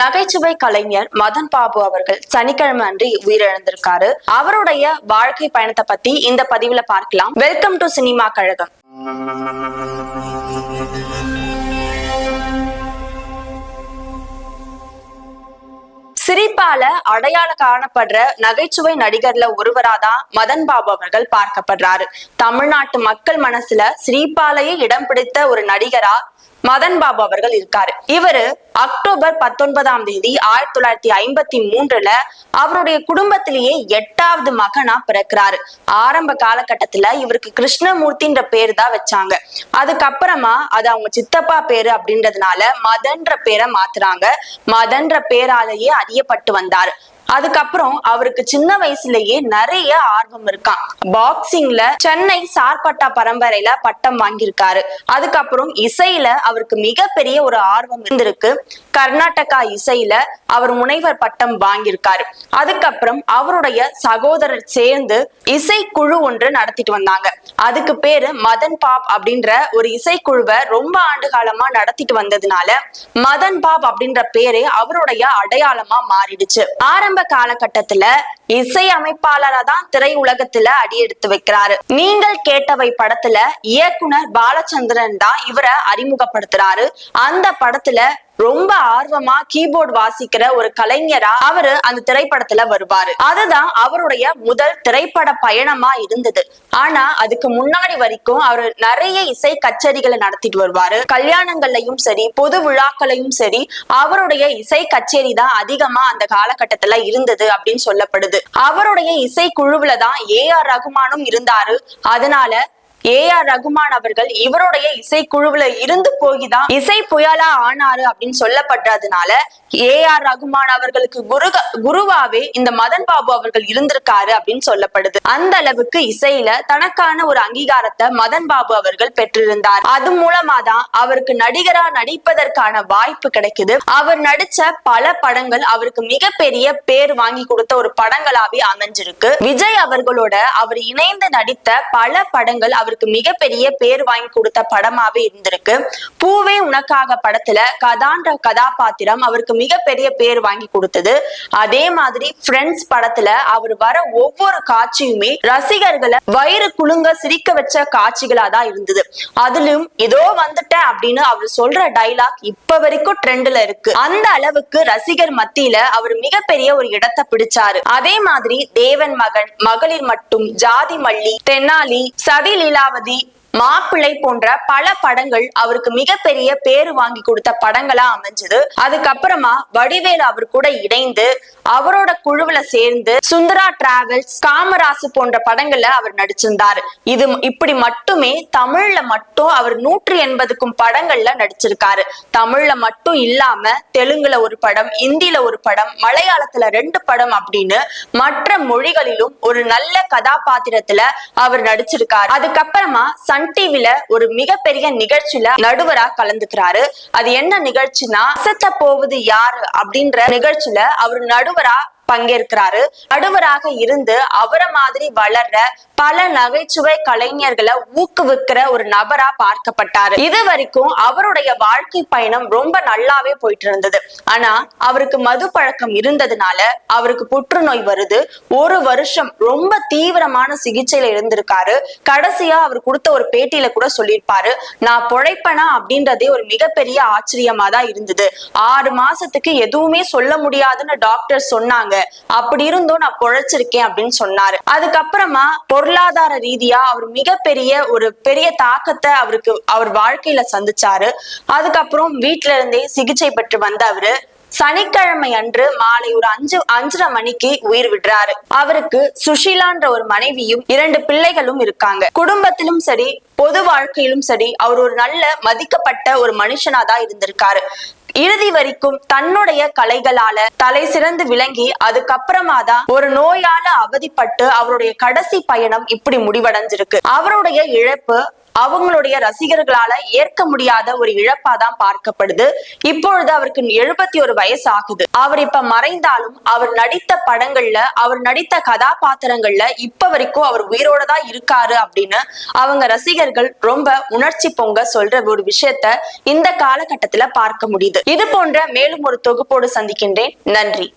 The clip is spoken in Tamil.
நகைச்சுவை கலைஞர் மதன் பாபு அவர்கள் சனிக்கிழமை அன்று உயிரிழந்திருக்காரு. அவருடைய வாழ்க்கை பயணத்தை பத்தி இந்த பதிவுல பார்க்கலாம். வெல்கம் டு சினிமா கழகம் சிரிப்பால அடையாள காணப்படுற நகைச்சுவை நடிகர்ல ஒருவராதான் மதன் பாபு அவர்கள் பார்க்கப்படுறாரு. தமிழ்நாட்டு மக்கள் மனசுல சிரிப்பாலேயே இடம் பிடித்த ஒரு நடிகரா மதன் பாபு அவர்கள் இருக்காரு. இவரு அக்டோபர் பத்தொன்பதாம் தேதி ஆயிரத்தி தொள்ளாயிரத்தி ஐம்பத்தி மூன்றுல அவருடைய குடும்பத்திலேயே எட்டாவது மகனா பிறக்கிறாரு. ஆரம்ப காலகட்டத்துல இவருக்கு கிருஷ்ணமூர்த்தின்ற பேர் தான் வச்சாங்க. அதுக்கப்புறமா அது அவங்க சித்தப்பா பேரு அப்படின்றதுனால மதன்ற பேரை மாத்துறாங்க. மதன்ற பேராலேயே அறியப்பட்டு வந்தாரு. அதுக்கப்புறம் அவருக்கு சின்ன வயசுலயே நிறைய ஆர்வம் இருக்கான் பாக்ஸிங்ல சென்னை சார்பட்டா பரம்பரையில பட்டம் வாங்கியிருக்காரு. அதுக்கப்புறம் இசையில அவருக்கு மிகப்பெரிய ஒரு ஆர்வம் இருந்திருக்கு. கர்நாடகா இசையில அவர் முனைவர் பட்டம் வாங்கியிருக்காரு. அதுக்கப்புறம் அவருடைய சகோதரர் சேர்ந்து இசைக்குழு ஒன்று நடத்திட்டு வந்தாங்க. அதுக்கு பேரு மதன் பாப் அப்படின்ற ஒரு இசைக்குழுவை ரொம்ப ஆண்டு காலமா நடத்திட்டு வந்ததுனால மதன் பாப் அப்படின்ற பேரே அவருடைய அடையாளமா மாறிடுச்சு. ஆரம்ப காலகட்டத்துல இசை அமைப்பாளரா தான் திரையுலகத்துல அடியெடுத்து வைக்கிறாரு. நீங்கள் கேட்டவை படத்துல இயக்குனர் பாலச்சந்திரன் தான் இவரை அறிமுகப்படுத்துறாரு. அந்த படத்துல ரொம்ப ஆர்வமா கீபோர்டு வாசிக்கிற ஒரு கலைஞரா அவரு அந்த திரைப்படத்துல வருவாரு. அதுதான் அவருடைய முதல் திரைப்பட பயணமா இருந்தது. ஆனா அதுக்கு முன்னாடி வரைக்கும் அவர் நிறைய இசை கச்சேரிகளை நடத்திட்டு வருவாரு. கல்யாணங்கள்லயும் சரி பொது விழாக்களையும் சரி அவருடைய இசை கச்சேரி தான் அதிகமா அந்த காலகட்டத்துல இருந்தது அப்படின்னு சொல்லப்படுது. அவருடைய இசை குழுவுல தான் ஏ ஆர் ரகுமானும் இருந்தாரு. அதனால ஏ ஆர் ரகுமான் அவர்கள் இவருடைய இசைக்குழுவுல இருந்து போய்தான் இசை புயலா ஆனாரு அப்படின்னு சொல்லப்படுறதுனால ஏ ஆர் ரகுமான் அவர்களுக்கு குரு குருவாவே இந்த மதன் பாபு அவர்கள் இருந்திருக்காரு அப்படின்னு சொல்லப்படுது. அந்த அளவுக்கு இசையில தனக்கான ஒரு அங்கீகாரத்தை மதன் பாபு அவர்கள் பெற்றிருந்தார். அது மூலமா தான் அவருக்கு நடிகரா நடிப்பதற்கான வாய்ப்பு கிடைக்குது. அவர் நடிச்ச பல படங்கள் அவருக்கு மிகப்பெரிய பேர் வாங்கி கொடுத்த ஒரு படங்களாவே அமைஞ்சிருக்கு. விஜய் அவர்களோட அவர் இணைந்து நடித்த பல படங்கள் அவர் அவருக்கு மிகப்பெரிய பேர் வாங்கி கொடுத்த படமாவே இருந்திருக்கு. பூவே உனக்காக படத்துல கதான்ற கதாபாத்திரம் அவருக்கு மிகப்பெரிய பேர் வாங்கி கொடுத்தது. அதே மாதிரி ஃப்ரெண்ட்ஸ் படத்துல அவர் வர ஒவ்வொரு காட்சியுமே ரசிகர்களை வயிறு குலுங்க சிரிக்க வச்ச காட்சிகளா தான் இருந்தது. அதிலும் இதோ வந்துட்டேன் அப்படின்னு அவர் சொல்ற டைலாக் இப்ப வரைக்கும் ட்ரெண்ட்ல இருக்கு. அந்த அளவுக்கு ரசிகர் மத்தியில அவர் மிகப்பெரிய ஒரு இடத்தை பிடிச்சாரு. அதே மாதிரி தேவன் மகன் மகளிர் மட்டும் ஜாதி மல்லி தென்னாலி சதி லீலா லீலாவதி மாப்பிள்ளை போன்ற பல படங்கள் அவருக்கு மிகப்பெரிய பேரு வாங்கி கொடுத்த படங்களா அமைஞ்சது. அதுக்கப்புறமா வடிவேலு அவர் கூட இணைந்து அவரோட குழுவுல சேர்ந்து சுந்தரா டிராவல்ஸ் காமராசு போன்ற படங்கள்ல அவர் நடிச்சிருந்தார். இது இப்படி மட்டுமே தமிழ்ல மட்டும் அவர் நூற்றி எண்பதுக்கும் படங்கள்ல நடிச்சிருக்காரு. தமிழ்ல மட்டும் இல்லாம தெலுங்குல ஒரு படம் இந்தியில ஒரு படம் மலையாளத்துல ரெண்டு படம் அப்படின்னு மற்ற மொழிகளிலும் ஒரு நல்ல கதாபாத்திரத்துல அவர் நடிச்சிருக்காரு. அதுக்கப்புறமா சன் டிவில ஒரு மிகப்பெரிய நிகழ்ச்சியில நடுவரா கலந்துக்கிறாரு. அது என்ன நிகழ்ச்சினா அசத்த போவது யாரு அப்படின்ற நிகழ்ச்சியில அவர் நடுவரா பங்கேற்கிறாரு. நடுவராக இருந்து அவரை மாதிரி வளர்ற பல நகைச்சுவை கலைஞர்களை ஊக்குவிக்கிற ஒரு நபரா பார்க்கப்பட்டாரு. இது வரைக்கும் அவருடைய வாழ்க்கை பயணம் ரொம்ப நல்லாவே போயிட்டு இருந்தது. ஆனா அவருக்கு மது பழக்கம் இருந்ததுனால அவருக்கு புற்றுநோய் வருது. ஒரு வருஷம் ரொம்ப தீவிரமான சிகிச்சையில இருந்திருக்காரு. கடைசியா அவர் கொடுத்த ஒரு பேட்டியில கூட சொல்லியிருப்பாரு நான் பொழைப்பனா? அப்படின்றதே ஒரு மிகப்பெரிய ஆச்சரியமா தான் இருந்தது. ஆறு மாசத்துக்கு எதுவுமே சொல்ல முடியாதுன்னு டாக்டர் சொன்னாங்க. அப்படி இருந்தும் நான் பொழைச்சிருக்கேன் அப்படின்னு சொன்னாரு. அதுக்கப்புறமா பொருளாதார ரீதியா அவர் மிகப்பெரிய ஒரு பெரிய தாக்கத்தை அவருக்கு அவர் வாழ்க்கையில சந்திச்சாரு. அதுக்கப்புறம் வீட்டுல இருந்தே சிகிச்சை பெற்று வந்த அவரு சனிக்கிழமை அன்று மாலை ஒரு அஞ்சு அஞ்சரை மணிக்கு உயிர் விடுறாரு. அவருக்கு சுஷீலான்ற ஒரு மனைவியும் இரண்டு பிள்ளைகளும் இருக்காங்க. குடும்பத்திலும் சரி பொது வாழ்க்கையிலும் சரி அவர் ஒரு நல்ல மதிக்கப்பட்ட ஒரு மனுஷனா தான் இருந்திருக்காரு. இறுதி வரைக்கும் தன்னுடைய கலைகளால தலை சிறந்து விளங்கி அதுக்கப்புறமா தான் ஒரு நோயால அவதிப்பட்டு அவருடைய கடைசி பயணம் இப்படி முடிவடைஞ்சிருக்கு. அவருடைய இழப்பு அவங்களுடைய ரசிகர்களால ஏற்க முடியாத ஒரு இழப்பாதான் பார்க்கப்படுது. இப்பொழுது அவருக்கு எழுபத்தி ஒரு வயசு ஆகுது அவர் இப்ப மறைந்தாலும் அவர் நடித்த படங்கள்ல அவர் நடித்த கதாபாத்திரங்கள்ல இப்ப வரைக்கும் அவர் உயிரோட தான் இருக்காரு அப்படின்னு அவங்க ரசிகர்கள் ரொம்ப உணர்ச்சி பொங்க சொல்ற ஒரு விஷயத்த இந்த காலகட்டத்துல பார்க்க முடியுது. இது போன்ற மேலும் ஒரு தொகுப்போடு சந்திக்கின்றேன். நன்றி.